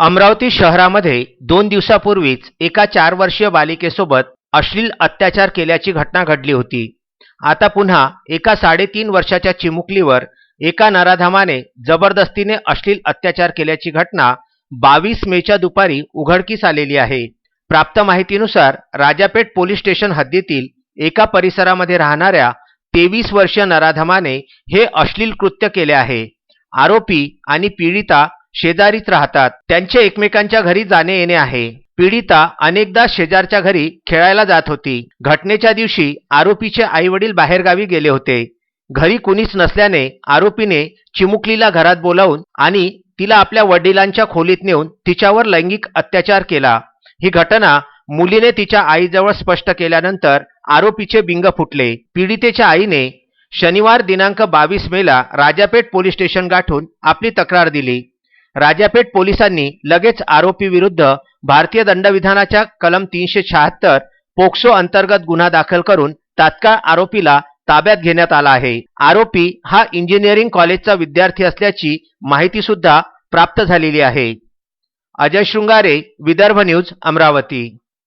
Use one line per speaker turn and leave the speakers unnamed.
अमरावती शहरामध्ये दोन दिवसापूर्वीच एका चार वर्षीय बालिकेसोबत अश्लील अत्याचार केल्याची घटना घडली होती. आता पुन्हा एका साडेतीन वर्षाच्या चिमुकलीवर एका नराधामाने जबरदस्तीने अश्लील अत्याचार केल्याची घटना बावीस मेच्या दुपारी उघडकीस आलेली आहे. प्राप्त माहितीनुसार राजापेठ पोलीस स्टेशन हद्दीतील एका परिसरामध्ये राहणाऱ्या तेवीस वर्षीय नराधमाने हे अश्लील कृत्य केले आहे. आरोपी आणि पीडिता शेजारीच राहतात. त्यांचे एकमेकांच्या घरी जाणे येणे आहे. पीडिता अनेकदा शेजारच्या घरी खेळायला जात होती. घटनेच्या दिवशी आरोपीचे आई वडील बाहेरगावी गेले होते. घरी कुणीच नसल्याने आरोपीने चिमुकलीला घरात बोलावून आणि तिला आपल्या वडिलांच्या खोलीत नेऊन तिच्यावर लैंगिक अत्याचार केला. ही घटना मुलीने तिच्या आईजवळ स्पष्ट केल्यानंतर आरोपीचे बिंग फुटले. पीडितेच्या आईने शनिवार दिनांक बावीस मेला राजापेठ पोलीस स्टेशन गाठून आपली तक्रार दिली. राजापेठ पोलिसांनी लगेच आरोपीविरुद्ध भारतीय दंडविधानाच्या कलम तीनशे शहात्तर पोक्सो अंतर्गत गुन्हा दाखल करून तात्काळ आरोपीला ताब्यात घेण्यात आला आहे. आरोपी हा इंजिनिअरिंग कॉलेजचा विद्यार्थी असल्याची माहिती सुद्धा प्राप्त झालेली आहे. अजय शृंगारे विदर्भ न्यूज अमरावती.